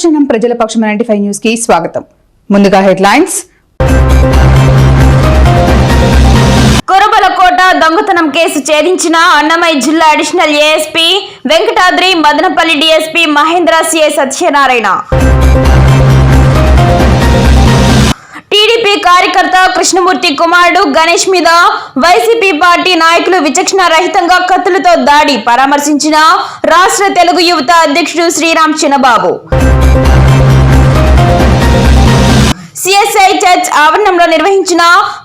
అనుక్షణం ప్రజల పక్షం ninety five న్యూస్కి స్వాగతం. ముందుగా హెడ్లైన్స్. కురబలకోట దొంగతనం కేసు ఛేదించిన అన్నమయ్య జిల్లా additional ASP Venkatadri Madanapalle DSP Mahendra CI Satyanarayana. TDP కార్యకర్త కృష్ణమూర్తి కుమారుడు గణేష్ మీద వైసీపీ పార్టీ నాయకులు విచక్షణ రహితంగా కత్తులతో దాడి పరామర్శించిన రాష్ట్ర తెలుగు యువత అధ్యక్షుడు శ్రీరామ్ చిన్నబాబు. సిఎస్ఐ చర్చ్ ఆవరణంలో నిర్వహించిన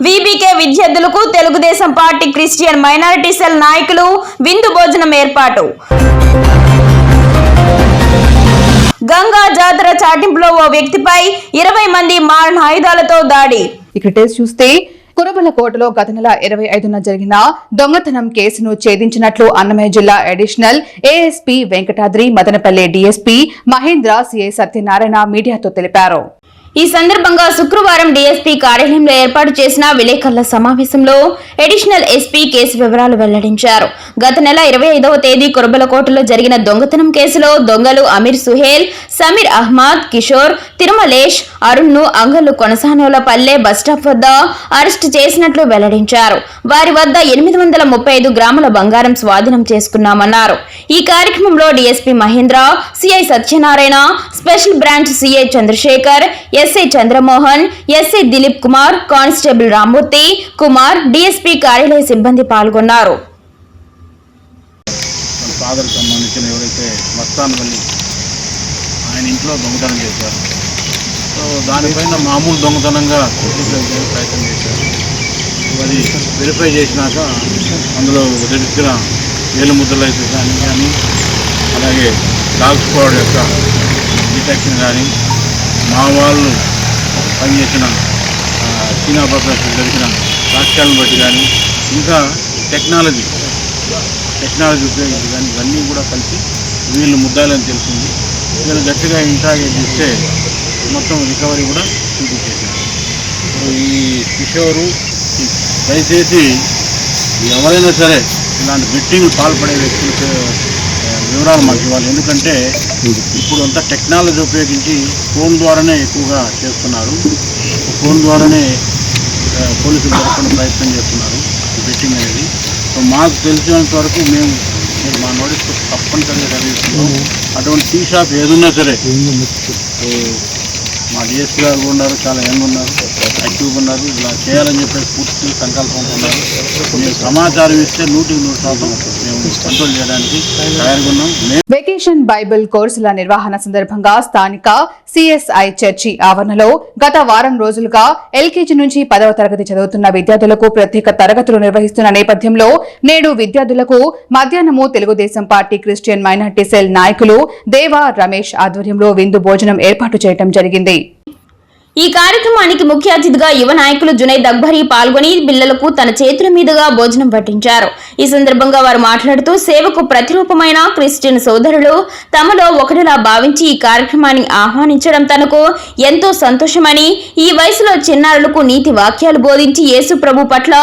విబికే విద్యార్థులకు Telugu Desam party Christian minority cell నాయకులు విందు భోజనం ఏర్పాటు. గంగా జాతర చాటింపులో ఓ వ్యక్తిపై ఇరవై మంది మారణ ఆయుధాలతో దాడి. ఇక్కడ చూస్తే చూస్తే కురబలకోటలో గత నెల ఇరవై ఐదున జరిగిన దొంగతనం కేసును ఛేదించినట్లు అన్నమయ్య జిల్లా additional ASP Venkatadri Madanapalle DSP Mahendra CI Satyanarayana మీడియాతో తెలిపారు. ఈ సందర్భంగా శుక్రవారం డీఎస్పీ కార్యాలయంలో ఏర్పాటు చేసిన విలేకరుల సమావేశంలో అడిషనల్ ఎస్పీ కేసు వివరాలు వెల్లడించారు. గత నెల ఇరవై ఐదవ తేదీ కురబలకోటలో జరిగిన దొంగతనం కేసులో దొంగలు అమీర్ సుహేల్ సమీర్ అహ్మద్ కిషోర్ తిరుమలేష్ అరుణ్ను అంగళ్ళు కొనసానోల పల్లె బస్టాప్ వద్ద అరెస్టు చేసినట్లు వెల్లడించారు. వారి వద్ద ఎనిమిది వందల ముప్పై ఐదు గ్రాముల బంగారం స్వాధీనం చేసుకున్నామన్నారు. ఈ కార్యక్రమంలో DSP Mahendra CI Satyanarayana special branch CI Chandrasekhar SI Chandramohan SI Dilip Kumar constable Rammurthy Kumar DSP కార్యాలయ సిబ్బంది పాల్గొన్నారు. వాళ్ళ సంబంధించిన ఎవరైతే మస్తాన్ ఆయన ఇంట్లో దొంగతనం చేశారు. సో దానిపైన మామూలు దొంగతనంగా ప్రయత్నం చేశారు. అది వెరిఫై చేసినాక అందులో దగ్గర ఏలు ముద్రలు అయితే కానీ కానీ అలాగే డాగ్ స్క్వాడ్ యొక్క డిటెక్షన్ కానీ మా వాళ్ళు పనిచేసిన చీనా ప్రొఫెసర్ జరిగిన రాష్ట్రాలను బట్టి కానీ ఇంకా టెక్నాలజీ టెక్నాలజీ ఉపయోగించి కానీ ఇవన్నీ కూడా కలిసి వీళ్ళు ముద్దాలని తెలిసింది వీళ్ళు గట్టిగా ఇంట్రాగేట్ చేస్తే మొత్తం రికవరీ కూడా చూపించేసారు ఈ కిషోరు దయచేసి ఎవరైనా సరే ఇలాంటి బెట్టింగ్ పాల్పడే వ్యక్తులు వివరాలు మాకు ఇవ్వాలి. ఎందుకంటే ఇప్పుడు అంతా టెక్నాలజీ ఉపయోగించి ఫోన్ ద్వారానే ఎక్కువగా చేస్తున్నారు. ఫోన్ ద్వారానే పోలీసులు దొరకకుండా ప్రయత్నం చేస్తున్నారు. బెట్టింగ్ అనేది. సో మాకు తెలిసినంత వరకు మేము మీరు మా నోటీస్ తప్పనిసరిగా చదివిస్తున్నాం అటువంటి టీ షాప్ ఏదున్నా సరే మా డిఎస్పీ గారు ఉన్నారు చాలా యంగ్ ఉన్నారు. యాక్టివ్గా ఉన్నారు. ఇలా చేయాలని చెప్పేసి పూర్తి సంకల్పంతో ఉన్నారు. మీరు సమాచారం ఇస్తే నూటికి నూరు శాతం మేము కంట్రోల్ చేయడానికి తయారుగా ఉన్నాం. వెకేషన్ బైబిల్ కోర్సుల నిర్వహణ సందర్భంగా స్థానిక సిఎస్ఐ చర్చి ఆవరణలో గత వారం రోజులుగా ఎల్కేజీ నుంచి పదవ తరగతి చదువుతున్న విద్యార్థులకు ప్రత్యేక తరగతులు నిర్వహిస్తున్న నేపథ్యంలో నేడు విద్యార్థులకు మధ్యాహ్నము Telugu Desam party Christian minority cell నాయకులు దేవా రమేష్ ఆధ్వర్యంలో విందు భోజనం ఏర్పాటు చేయడం జరిగింది. ఈ కార్యక్రమానికి ముఖ్య అతిథిగా యువ నాయకులు జునైద్ అక్బరీ పాల్గొని పిల్లలకు తన చేతుల మీదుగా భోజనం పట్టించారు. ఈ సందర్భంగా వారు మాట్లాడుతూ సేవకు ప్రతిరూపమైన క్రిస్టియన్ సోదరులు తమలో ఒకటిలా భావించి ఈ కార్యక్రమాన్ని ఆహ్వానించడం తనకు ఎంతో సంతోషమని ఈ వయసులో చిన్నారులకు నీతి వాక్యాలు బోధించి యేసు ప్రభు పట్ల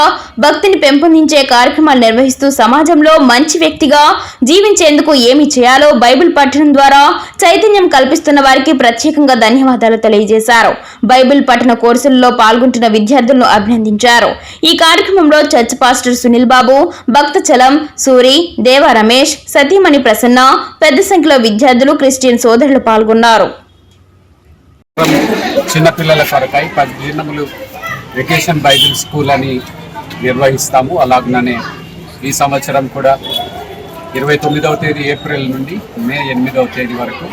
భక్తిని పెంపొందించే కార్యక్రమాలు నిర్వహిస్తూ సమాజంలో మంచి వ్యక్తిగా జీవించేందుకు ఏమి చేయాలో బైబిల్ పఠనం ద్వారా చైతన్యం కల్పిస్తున్న వారికి ప్రత్యేకంగా ధన్యవాదాలు తెలియజేశారు. బైబిల్ పఠన కోర్సుల్లో పాల్గొంటున్న విద్యార్థులను అభినందించారు. ఈ కార్యక్రమంలో చర్చ్ పాస్టర్ సునీల్ బాబు భక్త చలం సూరి దేవ రమేష్ సతీమణి ప్రసన్న పెద్ద సంఖ్యలో విద్యార్థులు క్రిస్టియన్ సోదరులు పాల్గొన్నారు. చిన్నపిల్లల కొరకై పది దినములు వెకేషన్ బైబిల్ స్కూల్ అని నిర్వహిస్తాము. అలాగనే ఈ సంవత్సరం కూడా ఇరవై తొమ్మిదవ తేదీ ఏప్రిల్ నుండి మే ఎనిమిదవ తేదీ వరకు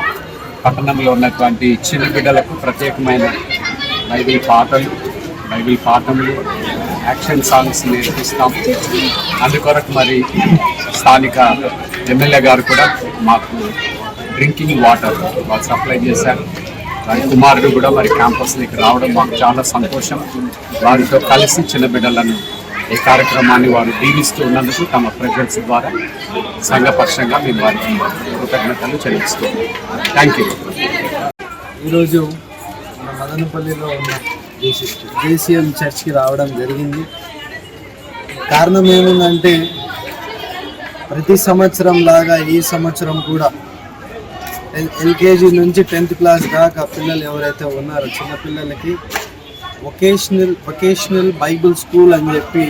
పట్టణంలో ఉన్నటువంటి చిన్న బిడ్డలకు ప్రత్యేకమైన బైబిల్ పాటలు బైబిల్ పాఠములు యాక్షన్ సాంగ్స్ నేర్పిస్తాం. అందుకొరకు మరి స్థానిక ఎమ్మెల్యే గారు కూడా మాకు డ్రింకింగ్ వాటర్ వాళ్ళు సప్లై చేశారు. వారి కుమారుడు కూడా మరి క్యాంపస్లోకి రావడం మాకు చాలా సంతోషం. వారితో కలిసి చిన్న బిడ్డలను ఈ కార్యక్రమాన్ని వారు దీవిస్తూ ఉన్నందుకు తమ ప్రజెన్స్ ద్వారా సంఘపక్షంగా మేము వారికి కృతజ్ఞతలు చెల్లిస్తున్నాం థ్యాంక్ యూ ఈరోజు మన మదనపల్లిలో ఉన్న జేసీఎం చర్చ్కి రావడం జరిగింది. కారణం ఏముందంటే ప్రతి సంవత్సరం లాగా ఈ సంవత్సరం కూడా ఎల్- ఎల్కేజీ నుంచి టెన్త్ క్లాస్ దాకా పిల్లలు ఎవరైతే ఉన్నారో చిన్నపిల్లలకి వొకేషనల్ వొకేషనల్ బైబిల్ స్కూల్ అని చెప్పి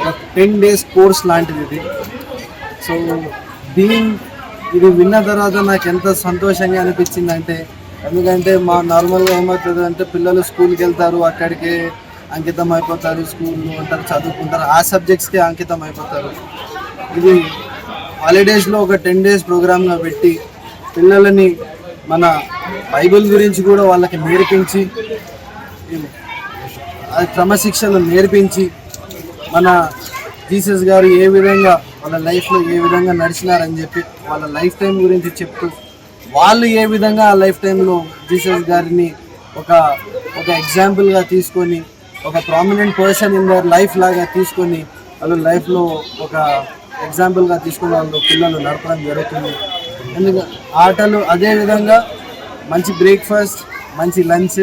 ఒక టెన్ డేస్ కోర్స్ లాంటిది ఇది. సో దీని ఇది విన్న తర్వాత నాకు ఎంత సంతోషంగా అనిపించింది అంటే ఎందుకంటే మా నార్మల్గా ఏమవుతుంది అంటే పిల్లలు స్కూల్కి వెళ్తారు అక్కడికే అంకితం అయిపోతారు స్కూల్లో ఉంటారు చదువుకుంటారు ఆ సబ్జెక్ట్స్కి అంకితం అయిపోతారు. ఇది హాలిడేస్లో ఒక టెన్ డేస్ ప్రోగ్రామ్గా పెట్టి పిల్లలని మన బైబిల్ గురించి కూడా వాళ్ళకి నేర్పించి క్రమశిక్షణ నేర్పించి మన జీసస్ గారు ఏ విధంగా వాళ్ళ లైఫ్లో ఏ విధంగా నడిచినారని చెప్పి వాళ్ళ లైఫ్ టైం గురించి చెప్తూ వాళ్ళు ఏ విధంగా ఆ లైఫ్ టైంలో జీసస్ గారిని ఒక ఒక ఎగ్జాంపుల్గా తీసుకొని ఒక prominent person in their life లాగా తీసుకొని వాళ్ళు లైఫ్లో ఒక ఎగ్జాంపుల్గా తీసుకుని వాళ్ళు పిల్లలు నడపడం జరుగుతుంది. ఎందుకంటే ఆటలు అదేవిధంగా మంచి బ్రేక్ఫాస్ట్ మంచి లంచ్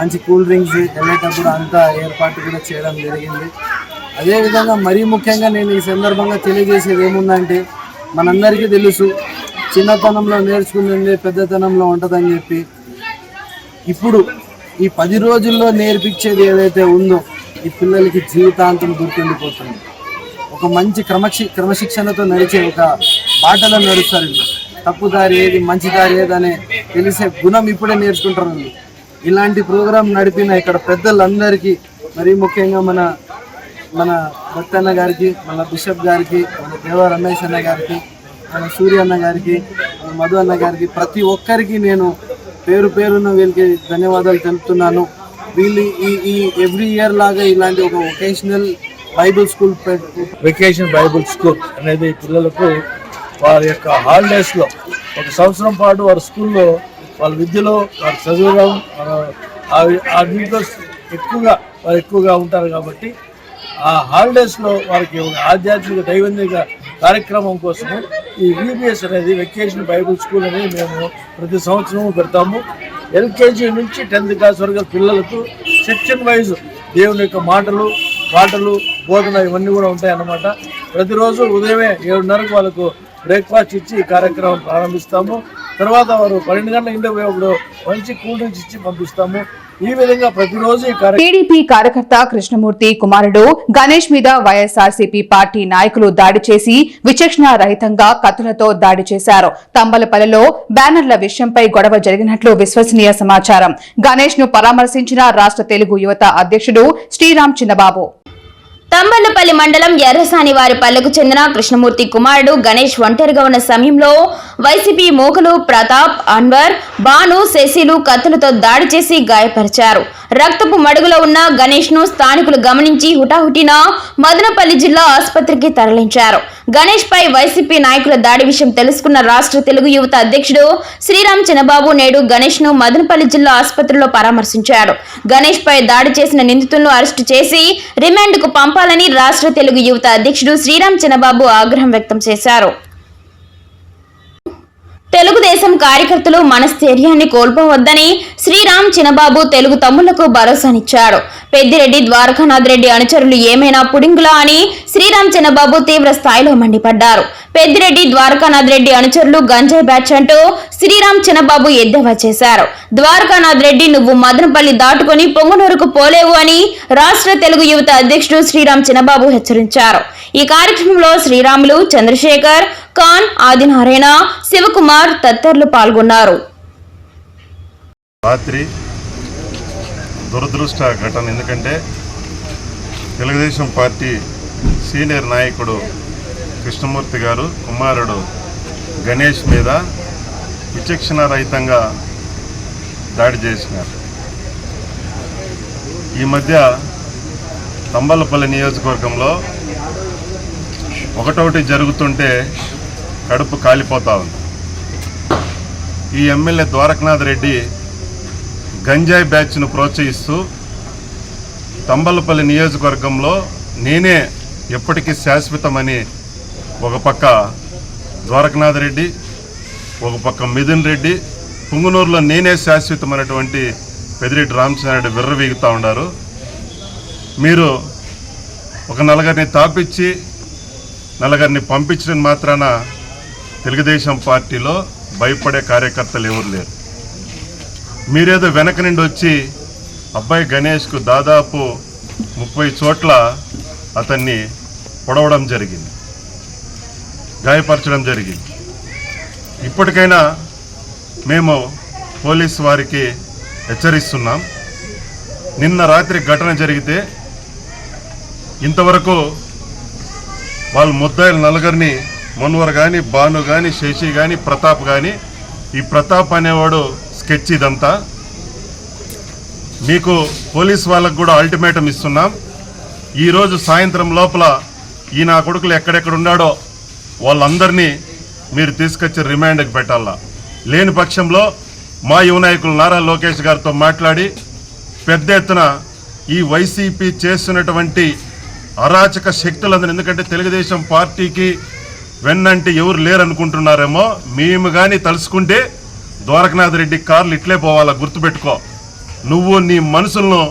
మంచి కూల్ డ్రింక్స్ వెళ్ళేటప్పుడు అంతా ఏర్పాటు కూడా చేయడం జరిగింది. అదేవిధంగా మరీ ముఖ్యంగా నేను ఈ సందర్భంగా తెలియజేసేది ఏముందంటే మనందరికీ తెలుసు చిన్నతనంలో నేర్చుకునే పెద్దతనంలో ఉంటుందని చెప్పి. ఇప్పుడు ఈ పది రోజుల్లో నేర్పించేది ఏదైతే ఉందో ఈ పిల్లలకి జీవితాంతం గుర్తుండిపోతుంది. ఒక మంచి క్రమశి క్రమశిక్షణతో నడిచే ఒక బాటలో నడుస్తారు. వీళ్ళు. తప్పు దారి ఏది మంచి దారి ఏది అనే తెలిసే గుణం ఇప్పుడే నేర్చుకుంటారు ఇలాంటి ప్రోగ్రాం నడిపిన ఇక్కడ పెద్దలందరికీ మరీ ముఖ్యంగా మన మన భక్తన్న గారికి మన బిషప్ గారికి మన దేవ రమేష్ అన్న గారికి మన సూర్య అన్న గారికి మన మధు అన్న గారికి ప్రతి ఒక్కరికి నేను పేరు పేరున వీళ్ళకి ధన్యవాదాలు తెలుపుతున్నాను. వీళ్ళు ఈ ఈ ఎవ్రీ ఇయర్ లాగా ఇలాంటి ఒక vocational bible school vacation bible school అనేది పిల్లలకు వారి యొక్క హాలిడేస్లో ఒక సంవత్సరం పాటు వారి స్కూల్లో వాళ్ళ విద్యలో వారు చదువులో ఆ- ఆ- దీంట్లో ఎక్కువగా వారు ఎక్కువగా ఉంటారు కాబట్టి ఆ హాలిడేస్లో వారికి ఒక ఆధ్యాత్మిక దైవందిక కార్యక్రమం కోసము ఈ విబిఎస్ అనేది వెకేషన్ బైబుల్ స్కూల్ అనేది మేము ప్రతి సంవత్సరం పెడతాము. ఎల్కేజీ నుంచి టెన్త్ క్లాస్ వరకు పిల్లలకు సెక్షన్ వైజ్ దేవుని యొక్క మాటలు పాటలు బోధన ఇవన్నీ కూడా ఉంటాయన్నమాట. ప్రతిరోజు ఉదయమే ఏడున్నరకు వాళ్ళకు బ్రేక్ఫాస్ట్ ఇచ్చి ఈ కార్యక్రమం ప్రారంభిస్తాము. తర్వాత వారు పన్నెండు గంటల ఇంటి పోయేప్పుడు మంచి కూల్ డ్రింక్స్ ఇచ్చి పంపిస్తాము. ఈ విధంగా ప్రతిరోజు టీడీపీ కార్యకర్త కృష్ణమూర్తి కుమారుడు గణేష్ మీద వైఎస్ఆర్సీపీ పార్టీ నాయకులు దాడి చేసి విచక్షణ రహితంగా కత్తులతో దాడి చేశారు. తంబలపల్లిలో బ్యానర్ల విషయంపై గొడవ జరిగినట్లు విశ్వసనీయ సమాచారం. గణేష్ను పరామర్శించిన రాష్ట్ర తెలుగు యువత అధ్యక్షుడు శ్రీరామ్ చిన్నబాబు. తంబన్నపల్లి మండలం ఎర్రసాని వారి పల్లెకు చెందిన కృష్ణమూర్తి కుమారుడు గణేష్ ఒంటరిగా ఉన్న సమయంలో వైసీపీ మోకలు ప్రతాప్ అన్వర్ బాను శశిలు కత్తులతో దాడి చేసి గాయపరిచారు. రక్తపు మడుగులో ఉన్న గణేష్ను స్థానికులు గమనించి హుటాహుటిన మదనపల్లి జిల్లా ఆసుపత్రికి తరలించారు. గణేష్ పై వైసీపీ నాయకుల దాడి విషయం తెలుసుకున్న రాష్ట్ర తెలుగు యువత అధ్యక్షుడు శ్రీరామ్ చిన్నబాబు నేడు గణేష్ను మదనపల్లి జిల్లా ఆసుపత్రిలో పరామర్శించారు గణేష్ పై దాడి చేసిన నిందితులను అరెస్టు చేసి రిమాండ్కు పంప పంపాలని రాష్ట్ర తెలుగు యువత అధ్యక్షుడు శ్రీరామ్ చిన్నబాబు ఆగ్రహం వ్యక్తం చేశారు. తెలుగుదేశం కార్యకర్తలు మనస్థైర్యాన్ని కోల్పోవద్దని శ్రీరామ్ చినబాబు తెలుగు తమ్ముళ్ళకు భరోసానిచ్చాడు పెద్దిరెడ్డి ద్వారకానాథ్ రెడ్డి అనుచరులు ఏమైనా పుడింగులా అని శ్రీరామ్ చినబాబు తీవ్ర స్థాయిలో మండిపడ్డారు. పెద్దిరెడ్డి ద్వారకానాథ్ రెడ్డి అనుచరులు గంజాయి బ్యాచ్ అంటూ శ్రీరామ్ చినబాబు ఎద్దేవా చేశారు. ద్వారకానాథ్ రెడ్డి నువ్వు మదనపల్లి దాటుకొని పొంగునూరుకు పోలేవు అని రాష్ట్ర తెలుగు యువత అధ్యక్షుడు శ్రీరామ్ చినబాబు హెచ్చరించారు. ఈ కార్యక్రమంలో శ్రీరాములు చంద్రశేఖర్ ఖాన్ ఆదినారాయణ శివకుమార్ తదితరులు పాల్గొన్నారు. రాత్రి దురదృష్ట ఘటన. ఎందుకంటే తెలుగుదేశం పార్టీ సీనియర్ నాయకుడు కృష్ణమూర్తి గారు కుమారుడు గణేష్ మీద విచక్షణ రహితంగా దాడి చేసినారు. ఈ మధ్య తంబలపల్లి నియోజకవర్గంలో ఒకటొకటి జరుగుతుంటే కడుపు కాలిపోతా ఉంది. ఈ ఎమ్మెల్యే ద్వారకనాథ్ రెడ్డి గంజాయి బ్యాచ్ను ప్రోత్సహిస్తూ తంబలపల్లి నియోజకవర్గంలో నేనే ఎప్పటికీ శాశ్వతమని ఒక పక్క ద్వారకనాథ్ రెడ్డి ఒక పక్క మిథున్ రెడ్డి పుంగునూరులో నేనే శాశ్వతమైనటువంటి పెదిరెడ్డి రామచంద్రారెడ్డి విర్రవీగుతూ ఉన్నారు. మీరు ఒక నలుగురిని తాపించి నలుగురిని పంపించడం మాత్రాన తెలుగుదేశం పార్టీలో భయపడే కార్యకర్తలు ఎవరు లేరు. మీరేదో వెనక నుండి వచ్చి అబ్బాయి గణేష్కు దాదాపు ముప్పై చోట్ల అతన్ని పొడవడం జరిగింది గాయపరచడం జరిగింది. ఇప్పటికైనా మేము పోలీస్ వారికి హెచ్చరిస్తున్నాం. నిన్న రాత్రి ఘటన జరిగితే ఇంతవరకు వాళ్ళు ముద్దాయిల నలుగురిని మన్వర్ కానీ భాను కానీ శశి కానీ ప్రతాప్ కానీ ఈ ప్రతాప్ అనేవాడు స్కెచ్ ఇదంతా. మీకు పోలీస్ వాళ్ళకు కూడా అల్టిమేటం ఇస్తున్నాం. ఈరోజు సాయంత్రం లోపల ఈ నా కొడుకులు ఎక్కడెక్కడ ఉన్నాడో వాళ్ళందరినీ మీరు తీసుకొచ్చి రిమాండ్కి పెట్టాలా. లేని పక్షంలో మా యువ నాయకులు నారా లోకేష్ గారితో మాట్లాడి పెద్ద ఎత్తున ఈ వైసీపీ చేస్తున్నటువంటి అరాచక శక్తులందరూ ఎందుకంటే తెలుగుదేశం పార్టీకి వెన్నంటే ఎవరు లేరనుకుంటున్నారేమో మేము కానీ తలుసుకుంటే ద్వారకనాథ్ రెడ్డి కార్లు ఇట్లే పోవాలా గుర్తుపెట్టుకో. నువ్వు నీ మనసులను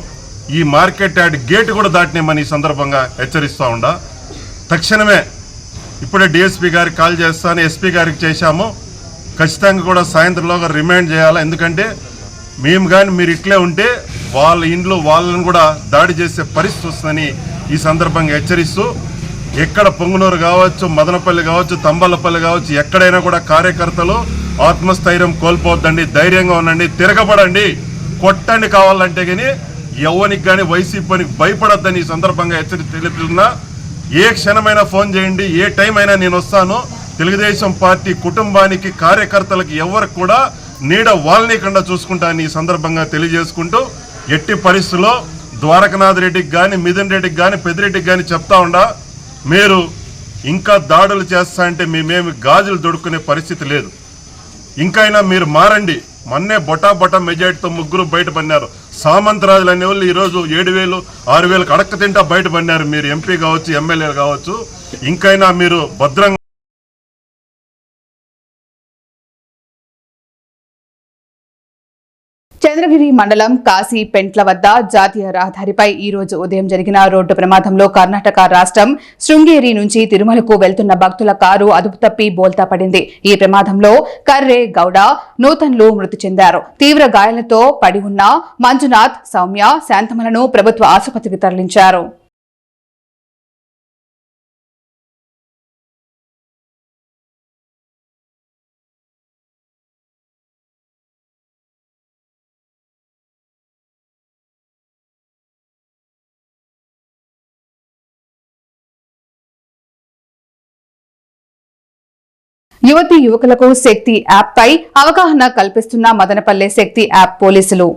ఈ మార్కెట్ యార్డ్ గేట్ కూడా దాటినేమని ఈ సందర్భంగా హెచ్చరిస్తూ ఉండా. తక్షణమే ఇప్పుడే డిఎస్పీ గారికి కాల్ చేస్తాను ఎస్పీ గారికి చేశాము. ఖచ్చితంగా కూడా సాయంత్రంలోగా రిమైండ్ చేయాలా ఎందుకంటే మేము కానీ మీరు ఇట్లే ఉంటే వాళ్ళ ఇంట్లో వాళ్ళని కూడా దాడి చేసే పరిస్థితి వస్తుందని ఈ సందర్భంగా హెచ్చరిస్తూ ఎక్కడ పొంగునూరు కావచ్చు మదనపల్లి కావచ్చు తంబలపల్లి కావచ్చు ఎక్కడైనా కూడా కార్యకర్తలు ఆత్మస్థైర్యం కోల్పోవద్దండి ధైర్యంగా ఉండండి తిరగబడండి కొట్టండి కావాలంటే కానీ ఎవరికి కానీ వైసీపీకి భయపడొద్దని ఈ సందర్భంగా హెచ్చరి తెలుపుతున్నా ఏ క్షణమైనా ఫోన్ చేయండి ఏ టైం అయినా నేను వస్తాను. తెలుగుదేశం పార్టీ కుటుంబానికి కార్యకర్తలకు ఎవరికి కూడా నీడ వాళ్ళనికుండా చూసుకుంటాను ఈ సందర్భంగా తెలియజేసుకుంటూ ఎట్టి పరిస్థితుల్లో ద్వారకనాథ్ రెడ్డికి కానీ మిథున్ రెడ్డికి కానీ పెద్దిరెడ్డికి కానీ చెప్తా ఉండా మీరు ఇంకా దాడులు చేస్తా అంటే మేమేమి గాజులు దొడుకునే పరిస్థితి లేదు. ఇంకైనా మీరు మారండి. మొన్నే బొటా బొటా మెజార్టీతో ముగ్గురు బయటపడినారు సామంతరాజులు అనే వాళ్ళు ఈరోజు ఏడు వేలు ఆరు వేలకు అడక్క తింటా బయటపడినారు మీరు ఎంపీ కావచ్చు ఎమ్మెల్యేలు కావచ్చు. ఇంకైనా మీరు భద్రంగా చంద్రగిరి మండలం కాశీ పెంట్ల వద్ద జాతీయ రహదారిపై ఈ రోజు ఉదయం జరిగిన రోడ్డు ప్రమాదంలో కర్ణాటక రాష్ట్రం శృంగేరి నుంచి తిరుమలకు వెళ్తున్న భక్తుల కారు అదుపు తప్పి బోల్తా పడింది. ఈ ప్రమాదంలో కర్రే గౌడ నూతన్లు మృతి చెందారు. తీవ్ర గాయాలతో పడి ఉన్న మంజునాథ్ సౌమ్య శాంతమలను ప్రభుత్వ ఆసుపత్రికి తరలించారు. యువతి యువకులకు శక్తి యాప్ పై అవగాహన కల్పిస్తున్న మదనపల్లె శక్తి యాప్ పోలీసులు.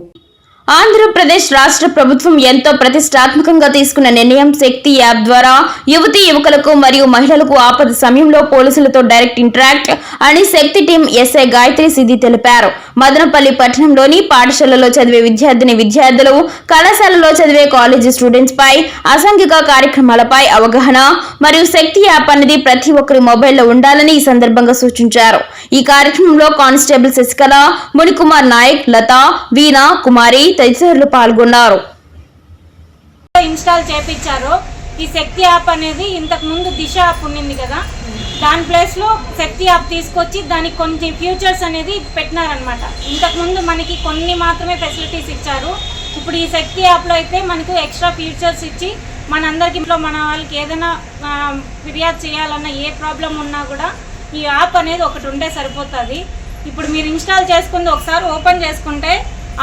ఆంధ్రప్రదేశ్ రాష్ట్ర ప్రభుత్వం ఎంతో ప్రతిష్టాత్మకంగా తీసుకున్న నిర్ణయం శక్తి యాప్ ద్వారా యువతి యువకులకు మరియు మహిళలకు ఆపద సమయంలో పోలీసులతో డైరెక్ట్ ఇంటరాక్ట్ అని శక్తి టీం ఎస్ఐ గాయత్రి సిద్ధి తెలిపారు. మదనపల్లి పట్టణంలోని పాఠశాలలో చదివే విద్యార్థిని విద్యార్థులు కళాశాలలో చదివే కాలేజీ స్టూడెంట్స్ పై అసాంఘిక కార్యక్రమాలపై అవగాహన మరియు శక్తి యాప్ అనేది ప్రతి ఒక్కరి మొబైల్లో ఉండాలని ఈ సందర్భంగా సూచించారు. ఈ కార్యక్రమంలో కానిస్టేబుల్ శశికళ మునికుమార్ నాయక్ లత వీణ కుమారి తదితరులు పాల్గొన్నారు. ఇన్స్టాల్ చేపించారు. ఈ శక్తి యాప్ అనేది ఇంతకు ముందు దిశ యాప్ ఉండింది కదా. దాని ప్లేస్లో శక్తి యాప్ తీసుకొచ్చి దానికి కొన్ని ఫ్యూచర్స్ అనేది పెట్టినారనమాట ఇంతకు ముందు మనకి కొన్ని మాత్రమే ఫెసిలిటీస్ ఇచ్చారు. ఇప్పుడు ఈ శక్తి యాప్లో అయితే మనకు ఎక్స్ట్రా ఫ్యూచర్స్ ఇచ్చి మనందరికి ఇంట్లో మన వాళ్ళకి ఏదైనా ఫిర్యాదు చేయాలన్నా ఏ ప్రాబ్లం ఉన్నా కూడా ఈ యాప్ అనేది ఒకటి ఉంటే సరిపోతుంది. ఇప్పుడు మీరు ఇన్స్టాల్ చేసుకుంది ఒకసారి ఓపెన్ చేసుకుంటే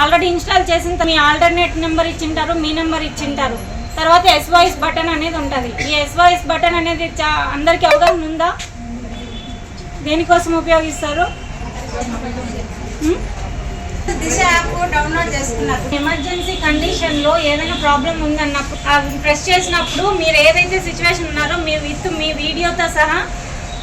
ఆల్రెడీ ఇన్స్టాల్ చేసిన మీ ఆల్టర్నేట్ నెంబర్ ఇచ్చింటారు మీ నెంబర్ ఇచ్చింటారు. తర్వాత ఎస్వాయిస్ బటన్ అనేది ఉంటుంది. ఈ ఎస్వాయిస్ బటన్ అనేది చా అందరికీ అవగాహన ఉందా? దేనికోసం ఉపయోగిస్తారు? దిశ యాప్ డౌన్లోడ్ చేసుకున్నారు. ఎమర్జెన్సీ కండిషన్లో ఏదైనా ప్రాబ్లం ఉందన్నప్పుడు అది ప్రెస్ చేసినప్పుడు మీరు ఏదైతే సిచ్యువేషన్ ఉన్నారో మీ విత్ మీ వీడియోతో సహా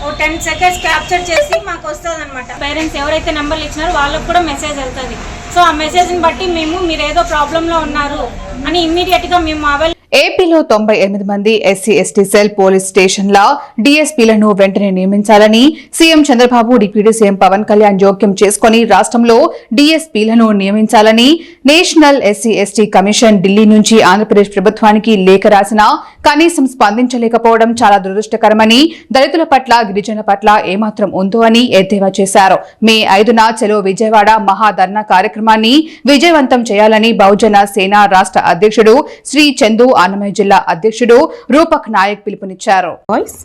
ఓ టెన్ సెకండ్స్ క్యాప్చర్ చేసి మాకు వస్తుంది అనమాట పేరెంట్స్ ఎవరైతే నెంబర్లు ఇచ్చినారో వాళ్ళకు కూడా మెసేజ్ వెళ్తుంది. సో ఆ మెసేజ్ని బట్టి మేము మీరు ఏదో ప్రాబ్లంలో ఉన్నారు అని ఇమ్మీడియట్గా మేము అవైల్ ఏపీలో తొంభై ఎనిమిది మంది ఎస్సీ ఎస్టీ సెల్ పోలీస్ స్టేషన్ల డీఎస్పీలను వెంటనే నియమించాలని CM Chandrababu deputy CM Pawan Kalyan జోక్యం చేసుకుని రాష్ట్రంలో డీఎస్పీలను నియమించాలని national SC ST commission Delhi నుంచి ఆంధ్రప్రదేశ్ ప్రభుత్వానికి లేఖ రాసినా కనీసం స్పందించలేకపోవడం చాలా దురదృష్టకరమని దళితుల పట్ల గిరిజనుల పట్ల ఏమాత్రం ఉందో అని ఎద్దేవా చేశారు. మే ఐదున చెలో విజయవాడ మహాధర్నా కార్యక్రమాన్ని విజయవంతం చేయాలని బహుజన సేన రాష్ట్ర అధ్యక్షుడు శ్రీ చందు అన్నమయ్య జిల్లా అధ్యక్షుడు రూపక్ నాయక్ పిలుపునిచ్చారు. వాయిస్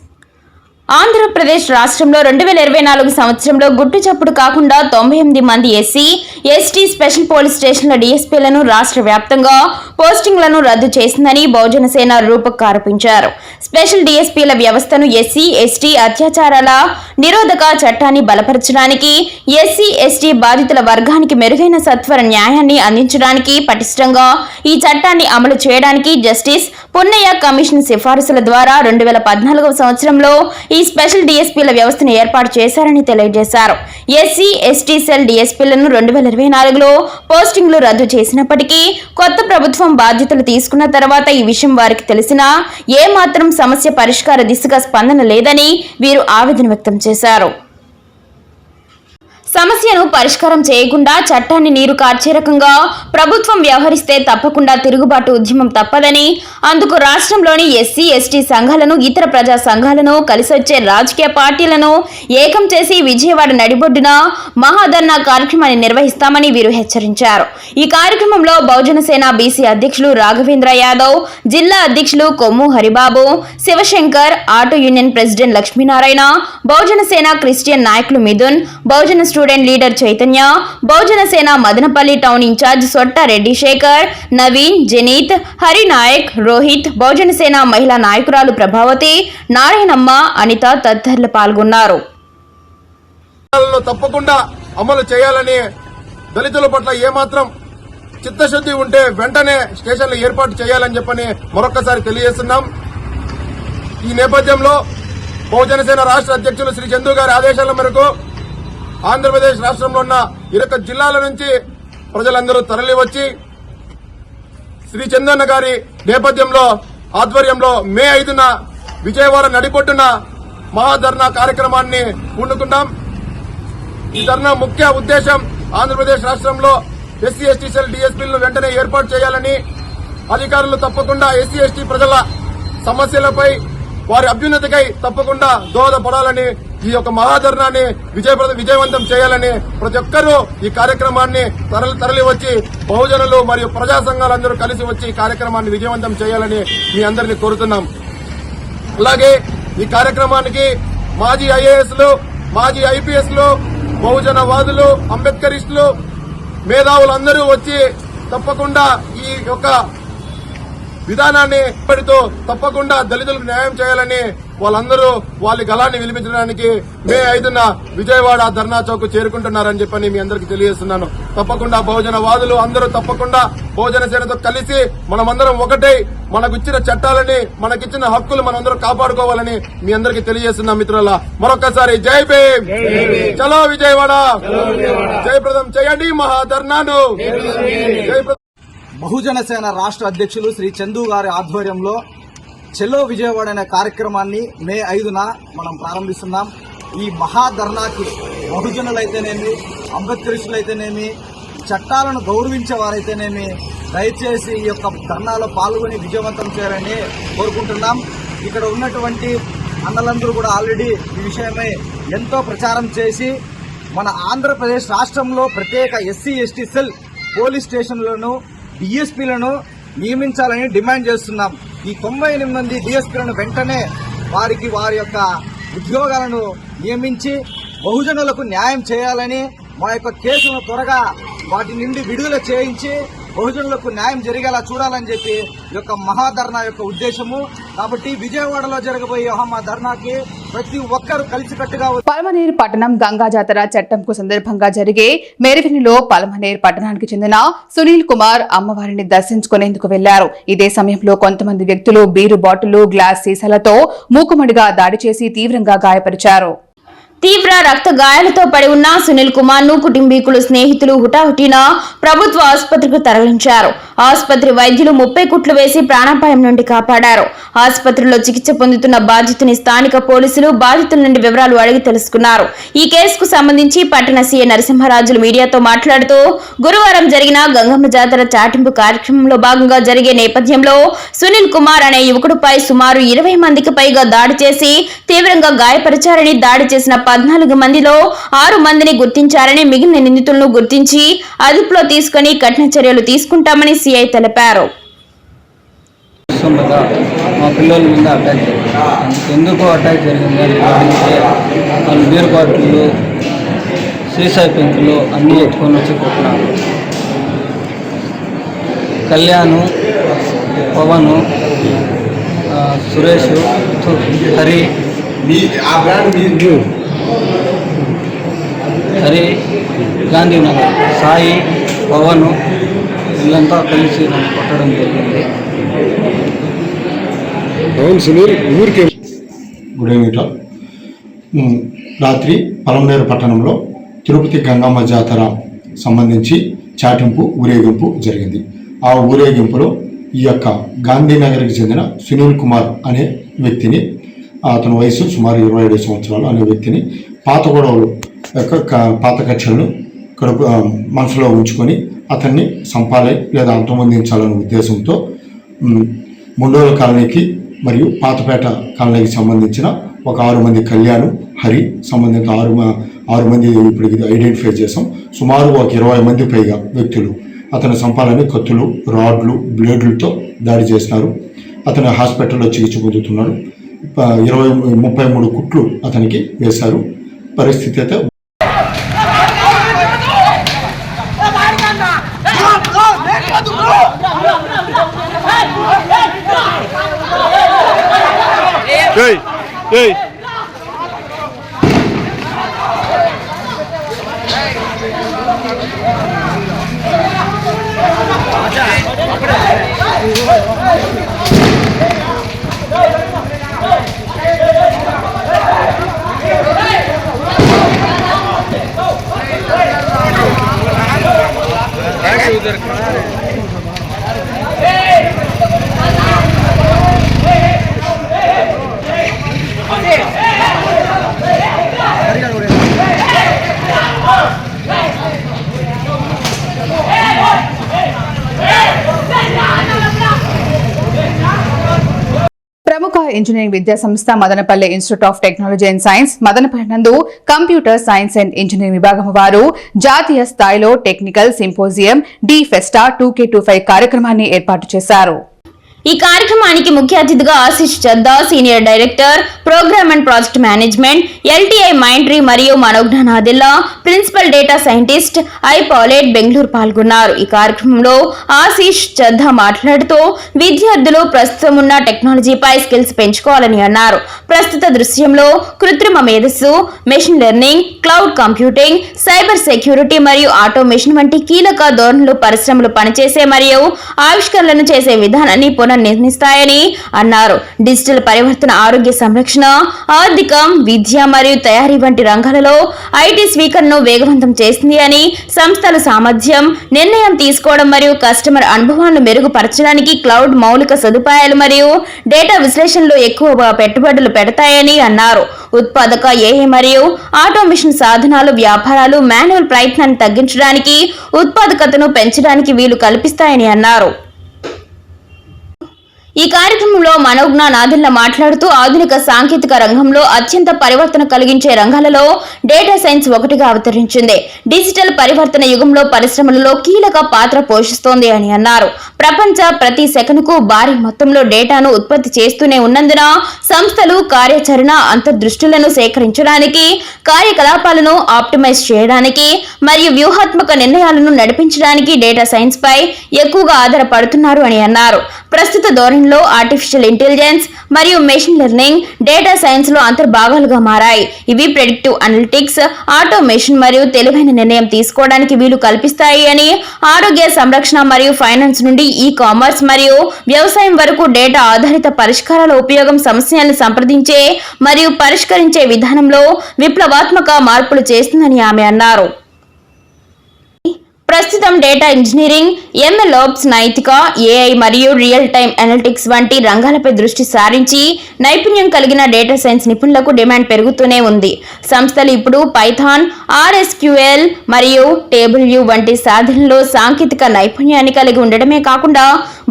ఆంధ్రప్రదేశ్ రాష్ట్రంలో రెండు వేల ఇరవై నాలుగు సంవత్సరంలో గుట్టు చప్పుడు కాకుండా తొంభై ఎనిమిది మంది ఎస్సీ ఎస్టీ స్పెషల్ పోలీస్ స్టేషన్ల డీఎస్పీలను రాష్ట్ర వ్యాప్తంగా పోస్టింగ్లను రద్దు చేసిందని బహుజన సేన రూపక్ ఆరోపించారు స్పెషల్ డీఎస్పీల వ్యవస్థను ఎస్సీ ఎస్టీ అత్యాచారాల నిరోధక చట్టాన్ని బలపరచడానికి ఎస్సీ ఎస్టీ బాధితుల వర్గానికి మెరుగైన సత్వర న్యాయాన్ని అందించడానికి పటిష్టంగా ఈ చట్టాన్ని అమలు చేయడానికి జస్టిస్ పున్నయ్య కమిషన్ సిఫారసుల ద్వారా రెండు వేల పద్నాలుగవ సంవత్సరంలో ఈ స్పెషల్ డిఎస్పీల వ్యవస్థను ఏర్పాటు చేశారని తెలియజేశారు. ఎస్సీ ఎస్టీ సెల్ డిఎస్పీలను రెండు వేల ఇరవై నాలుగులో పోస్టింగ్లు రద్దు చేసినప్పటికీ కొత్త ప్రభుత్వం బాధ్యతలు తీసుకున్న తర్వాత ఈ విషయం వారికి తెలిసినా ఏమాత్రం సమస్య పరిష్కార దిశగా స్పందన లేదని వీరు ఆవేదన వ్యక్తం చేశారు. సమస్యను పరిష్కారం చేయకుండా చట్టాన్ని నీరు కార్చే రకంగా ప్రభుత్వం వ్యవహరిస్తే తప్పకుండా తిరుగుబాటు ఉద్యమం తప్పదని అందుకు రాష్ట్రంలోని ఎస్సీ ఎస్టీ సంఘాలను ఇతర ప్రజా సంఘాలను కలిసొచ్చే రాజకీయ పార్టీలను ఏకం చేసి విజయవాడ నడిబొడ్డున మహాధర్నా కార్యక్రమాన్ని నిర్వహిస్తామని వీరు హెచ్చరించారు. ఈ కార్యక్రమంలో బహుజన సేన బీసీ అధ్యక్షులు రాఘవేంద్ర యాదవ్ జిల్లా అధ్యక్షులు Kommu Haribabu Shivashankar auto union president Lakshminarayana Bahujana Sena Christian నాయకులు Mithun Bahujana student leader Chaitanya Bahujana Sena Madanapalle town in charge Sotta Reddisekhar Naveen Janeeth Harinayak Rohit Bahujana Sena మహిళా నాయకురాలు ప్రభావతి నారాయణమ్మ అనిత తదితరులు పాల్గొన్నారు. తప్పకుండా అమలు చేయాలని దళితుల పట్ల ఏమాత్రం చిత్తశుద్ధి ఉంటే వెంటనే స్టేషన్లు ఏర్పాటు చేయాలని చెప్పని మరొకసారి తెలియజేస్తున్నాం. ఈ నేపథ్యంలో బహుజనసేన రాష్ట్ర అధ్యక్షులు శ్రీ చందు గారి ఆదేశాల మేరకు ఆంధ్రప్రదేశ్ రాష్ట్రంలో ఉన్న ఇరొక జిల్లాల నుంచి ప్రజలందరూ తరలివచ్చి శ్రీ చందన్న గారి నేపథ్యంలో ఆధ్వర్యంలో మే ఐదున విజయవాడ నడిపొట్టున మహాధర్నా కార్యక్రమాన్ని పూనుకున్నాం ఈ ధర్నా ముఖ్య ఉద్దేశం ఆంధ్రప్రదేశ్ రాష్ట్రంలో ఎస్సీ ఎస్టీ సెల్ డీఎస్పీలను వెంటనే ఏర్పాటు చేయాలని అధికారులు తప్పకుండా ఎస్సీ ఎస్టీ ప్రజల సమస్యలపై వారి అభ్యున్నతికై తప్పకుండా దోహదపడాలని ఈ యొక్క మహాధర్నాన్ని విజయప్రద విజయవంతం చేయాలని ప్రతి ఒక్కరూ ఈ కార్యక్రమాన్ని తరలి తరలి వచ్చి బహుజనులు మరియు ప్రజా సంఘాలందరూ కలిసి వచ్చి ఈ కార్యక్రమాన్ని విజయవంతం చేయాలని మీ అందరినీ కోరుతున్నాం. అలాగే ఈ కార్యక్రమానికి మాజీ ఐఏఎస్లు మాజీ ఐపీఎస్లు బహుజన వాదులు అంబేద్కరిస్టులు మేధావులందరూ వచ్చి తప్పకుండా ఈ యొక్క విధానాన్ని ఇప్పటితో తప్పకుండా దళితులకు న్యాయం చేయాలని వాళ్ళందరూ వాళ్ళ గలాన్ని వినిపించడానికి మే ఐదున విజయవాడ ధర్నా చౌక్ చేరుకుంటున్నారని చెప్పని మీ అందరికీ తెలియజేస్తున్నాను. తప్పకుండా బహుజన వాదులు అందరూ తప్పకుండా బహుజన సేనతో కలిసి మనమందరం ఒకటై మనకు ఇచ్చిన చట్టాలని మనకిచ్చిన హక్కులు మనందరం కాపాడుకోవాలని మీ అందరికీ తెలియజేస్తున్నాం మిత్రుల మరొకసారి జై భీమ్! చలో విజయవాడ! జయప్రదం చేయండి మహాధర్నాను జయప్రదం బహుజన సేన రాష్ట్ర అధ్యక్షులు శ్రీ చందు గారి ఆధ్వర్యంలో చెలో విజయవాడ అనే కార్యక్రమాన్ని మే ఐదున మనం ప్రారంభిస్తున్నాం. ఈ మహాధర్నాకి బహుజనులైతేనేమి అంబేద్కరిస్టులైతేనేమి చట్టాలను గౌరవించే వారైతేనేమి దయచేసి ఈ యొక్క ధర్నాలో పాల్గొని విజయవంతం చేయాలని కోరుకుంటున్నాం. ఇక్కడ ఉన్నటువంటి అన్నలందరూ కూడా ఆల్రెడీ ఈ విషయమై ఎంతో ప్రచారం చేసి మన ఆంధ్రప్రదేశ్ రాష్ట్రంలో ప్రత్యేక ఎస్సీ ఎస్టీ సెల్ పోలీస్ స్టేషన్లను డిఎస్పీలను నియమించాలని డిమాండ్ చేస్తున్నాం. ఈ తొంభై ఎనిమిది మంది డిఎస్పీలను వెంటనే వారికి వారి యొక్క ఉద్యోగాలను నియమించి బహుజనులకు న్యాయం చేయాలని మా యొక్క కేసును త్వరగా వాటి నుండి విడుదల చేయించి బహుజనులకు న్యాయం జరిగేలా చూడాలని చెప్పి యొక్క మహాధర్నా యొక్క ఉద్దేశము. కాబట్టి విజయవాడలో జరగబోయే మహా ధర్నాకి ప్రతి ఒక్కరు కలిసికట్టుగా పలమనేరు పట్టణం గంగా జాతర చట్టంకు సందర్భంగా జరిగే మెరవినిలో పలమనేరు పట్టణానికి చెందిన సునీల్ కుమార్ అమ్మవారిని దర్శించుకునేందుకు వెళ్ళారు. ఇదే సమయంలో కొంతమంది వ్యక్తులు బీరు బాటిల్ గ్లాస్ సీసాలతో మూకుమడిగా దాడి చేసి తీవ్రంగా గాయపరిచారు. తీవ్ర రక్త గాయాలతో పడి ఉన్న సునీల్ కుమార్ను కుటుంబీకులు స్నేహితులు హుటాహుటిన ప్రభుత్వ ఆసుపత్రికి తరలించారు. ఆసుపత్రి వైద్యులు ముప్పై కుట్లు వేసి ప్రాణాపాయం నుండి కాపాడారు. ఆసుపత్రిలో చికిత్స పొందుతున్న బాధితుని స్థానిక పోలీసులు బాధితుల నుండి వివరాలు అడిగి తెలుసుకున్నారు. ఈ కేసుకు సంబంధించి పట్టణ సీఏ నరసింహరాజులు మీడియాతో మాట్లాడుతూ గురువారం జరిగిన గంగమ్మ జాతర చాటింపు కార్యక్రమంలో భాగంగా జరిగే నేపథ్యంలో సునీల్ కుమార్ అనే యువకుడిపై సుమారు ఇరవై మందికి పైగా దాడి చేసి తీవ్రంగా గాయపరిచారని దాడి చేసిన పద్నాలుగు మందిలో ఆరు మందిని గుర్తించారని మిగిలిన నిందితులను గుర్తించి అదుపులో తీసుకుని కఠిన చర్యలు తీసుకుంటామని సీఐ తెలిపారు. మా పిల్లల మీద అటాక్ జరిగింది. ఎందుకు అటాక్ జరిగింది వాళ్ళు బీర్ బాటిళ్ళు సీసాయి పెంకులు అన్నీ ఎత్తుకొని వచ్చి కొట్టినారు. కళ్యాణ్ పవన్ సురేష్ హరి హరి గాంధీనగర్ సాయి పవన్ వీళ్ళంతా కలిసి నన్ను కొట్టడం జరిగింది. గుడ్ ఈవినింగ్ రాత్రి పలమనేరు పట్టణంలో తిరుపతి గంగమ్మ జాతర సంబంధించి చాటింపు ఊరేగింపు జరిగింది. ఆ ఊరేగింపులో ఈ యొక్క గాంధీనగర్కి చెందిన సునీల్ కుమార్ అనే వ్యక్తిని అతని వయసు సుమారు ఇరవై ఏడు సంవత్సరాలు అనే వ్యక్తిని పాత గొడవలు యొక్క పాత కక్షలను కడుపు మనసులో ఉంచుకొని అతన్ని సంపాలి లేదా అంతమొందించాలనే ఉద్దేశంతో ముండోల కాలనీకి మరియు పాతపేట కాలనీకి సంబంధించిన ఒక ఆరు మంది కళ్యాణ్ హరి సంబంధిత ఆరు ఆరు మంది ఇప్పటికి ఐడెంటిఫై చేసాం సుమారు ఒక ఇరవై మంది పైగా వ్యక్తులు అతని సంపాలని కత్తులు రాడ్లు బ్లేడ్లతో దాడి చేసినారు. అతను హాస్పిటల్లో చికిత్స పొందుతున్నాడు. ఇరవై ముప్పై మూడు కుట్లు అతనికి వేశారు. పరిస్థితి అయితే ప్రముఖ ఇంజనీరింగ్ విద్యా సంస్థ Madanapalle institute of technology and science Madanapalle నందు కంప్యూటర్ సైన్స్ అండ్ ఇంజనీరింగ్ విభాగం వారు జాతీయ స్థాయిలో టెక్నికల్ సింపోజియం డి ఫెస్టా టూ కే టూ ఫైవ్ కార్యక్రమాన్ని ఏర్పాటు చేశారు ఈ కార్యక్రమానికి ముఖ్య అతిథిగా Ashish Chadda senior director program and project management LTI Mindtree మరియు Manojnan Adilla principal data scientist I palette Bengaluru పాల్గొన్నారు. ఈ కార్యక్రమంలో ఆశిష్ చద్దా మాట్లాడుతూ విద్యార్థులు ప్రస్తుతం ఉన్న టెక్నాలజీపై స్కిల్స్ పెంచుకోవాలని అన్నారు. ప్రస్తుత దృశ్యంలో కృత్రిమ మేధస్సు machine learning cloud computing cyber security మరియు ఆటోమేషన్ వంటి కీలక ధోరణులు పరిశ్రమలు పనిచేసే మరియు ఆవిష్కరణలను చేసే విధానాన్ని నిర్మిస్తాయని అన్నారు. డిజిటల్ పరివర్తన ఆరోగ్య సంరక్షణ ఆర్థికం విద్య మరియు తయారీ వంటి రంగాలలో ఐటీ స్వీకరణను వేగవంతం చేసింది అని సంస్థల సామర్థ్యం నిర్ణయం తీసుకోవడం మరియు కస్టమర్ అనుభవాలను మెరుగుపరచడానికి క్లౌడ్ మౌలిక సదుపాయాలు మరియు డేటా విశ్లేషణలో ఎక్కువ పెట్టుబడులు పెడతాయని అన్నారు. ఉత్పాదక ఏఏ మరియు ఆటోమేషన్ సాధనాలు వ్యాపారాలు మాన్యువల్ ప్రయత్నాన్ని తగ్గించడానికి ఉత్పాదకతను పెంచడానికి వీలు కల్పిస్తాయని అన్నారు. ఈ కార్యక్రమంలో మనోజ్ఞ నాదిల్ల మాట్లాడుతూ ఆధునిక సాంకేతిక రంగంలో అత్యంత పరివర్తన కలిగించే రంగాలలో డేటా సైన్స్ ఒకటిగా అవతరించింది. డిజిటల్ పరివర్తన యుగంలో పరిశ్రమలలో కీలక పాత్ర పోషిస్తోంది అని అన్నారు. ప్రపంచ ప్రతి సెకనుకు భారీ మొత్తంలో డేటాను ఉత్పత్తి చేస్తూనే ఉన్నందున సంస్థలు కార్యాచరణ అంతర్దృష్టులను సేకరించడానికి కార్యకలాపాలను ఆప్టిమైజ్ చేయడానికి మరియు వ్యూహాత్మక నిర్ణయాలను నడిపించడానికి డేటా సైన్స్ పై ఎక్కువగా ఆధారపడుతున్నారు అని అన్నారు. ప్రస్తుత ధోరణిలో ఆర్టిఫిషియల్ ఇంటెలిజెన్స్ మరియు మెషిన్ లెర్నింగ్ డేటా సైన్స్లో అంతర్భాగాలుగా మారాయి. ఇవి ప్రెడిక్టివ్ అనలిటిక్స్ ఆటోమేషన్ మరియు తెలివైన నిర్ణయం తీసుకోవడానికి వీలు కల్పిస్తాయి అని ఆరోగ్య సంరక్షణ మరియు ఫైనాన్స్ నుండి ఈ కామర్స్ మరియు వ్యవసాయం వరకు డేటా ఆధారిత పరిష్కారాల ఉపయోగం సమస్యలను సంప్రదించే మరియు పరిష్కరించే విధానంలో విప్లవాత్మక మార్పులు చేస్తుందని ఆమె అన్నారు. ప్రస్తుతం డేటా ఇంజనీరింగ్ ఎంఎల్ఓప్స్ నైతిక ఏఐ మరియు రియల్ టైమ్ అనలిటిక్స్ వంటి రంగాలపై దృష్టి సారించి నైపుణ్యం కలిగిన డేటా సైన్స్ నిపుణులకు డిమాండ్ పెరుగుతూనే ఉంది. సంస్థలు ఇప్పుడు పైథాన్ ఆర్ఎస్క్యూఎల్ మరియు టేబుల్ యూ వంటి సాధనలో సాంకేతిక నైపుణ్యాన్ని కలిగి ఉండడమే కాకుండా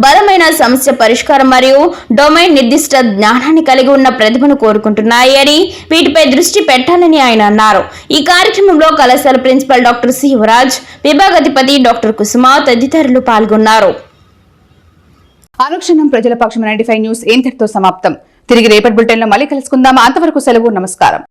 బలమైన సమస్య పరిష్కారం మరియు డొమైన్ నిర్దిష్ట జ్ఞానాన్ని కలిగి ఉన్న ప్రతిభను కోరుకుంటున్నాయి అని వీటిపై దృష్టి పెట్టాలని ఆయన అన్నారు. ఈ కార్యక్రమంలో కళాశాల ప్రిన్సిపల్ డాక్టర్ శివరాజ్ యువరాజ్ విభాగాధిపతి డాక్టర్ కుసుమ తదితరులు పాల్గొన్నారు. అనుక్షణం ప్రజల పక్షం నైన్టీ ఫైవ్ న్యూస్ ఇంతటితో సమాప్తం. తిరిగి రేపటి బులెటిన్లో మళ్ళీ కలుసుకుందాం అంతవరకు సెలవు నమస్కారం.